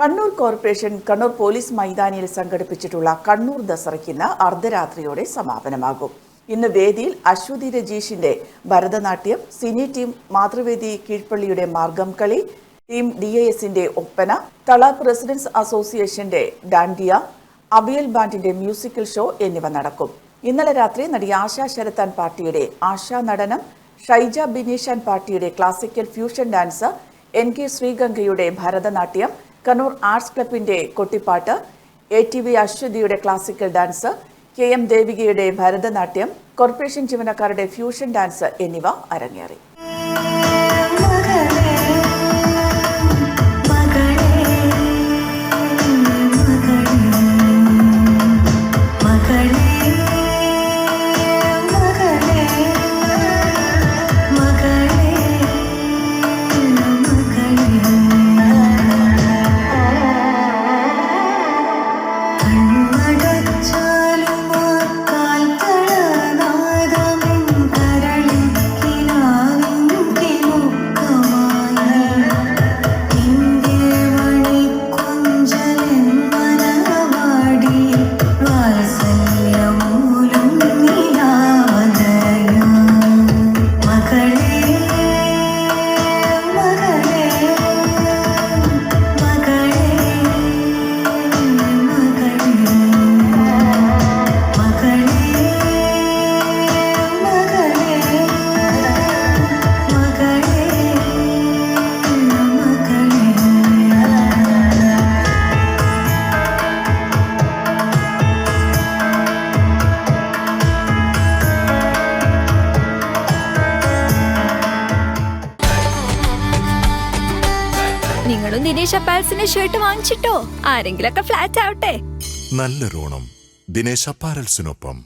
Kannur corporation Kannur police മൈതാനിയിൽ സംഘടിപ്പിച്ചിട്ടുള്ള കണ്ണൂർ ദസറയ്ക്ക് ഇന്ന് അർദ്ധരാത്രിയോടെ സമാപനമാകും. ഇന്ന് വേദിയിൽ അശ്വതി രജീഷിന്റെ ഭരതനാട്യം സിനി ടീം മാതൃവേദി കീഴ്പള്ളിയുടെ Margam Kali team D A എസിന്റെ ഒപ്പന തള പ്രസിഡന്റ്സ് അസോസിയേഷന്റെ ഡാൻഡിയ അബിയൽ ബാൻഡിന്റെ മ്യൂസിക്കൽ ഷോ എന്നിവ നടക്കും. ഇന്നലെ രാത്രി നടി ആശാ ശരത്താൻ പാർട്ടിയുടെ ആശാ നടനം ഷൈജ ബിനീഷാൻ പാർട്ടിയുടെ classical fusion dance N K ശ്രീഗംഗയുടെ Bharatanatyam Kannur arts ക്ലബിന്റെ കൊട്ടിപ്പാട്ട് എ ടി വി അശ്വതിയുടെ ക്ലാസിക്കൽ ഡാൻസ് കെ എം ദേവികയുടെ ഭരതനാട്യം കോർപ്പറേഷൻ ജീവനക്കാരുടെ ഫ്യൂഷൻ ഡാൻസ് എന്നിവ അരങ്ങേറി. നിങ്ങളും ദിനേശ് അപ്പാൽസിന്റെ ഷർട്ട് വാങ്ങിച്ചിട്ടോ? ആരെങ്കിലൊക്കെ ഫ്ലാറ്റ് ആവട്ടെ. നല്ലൊരോണം ദിനേശ് അപ്പാരൽസിനൊപ്പം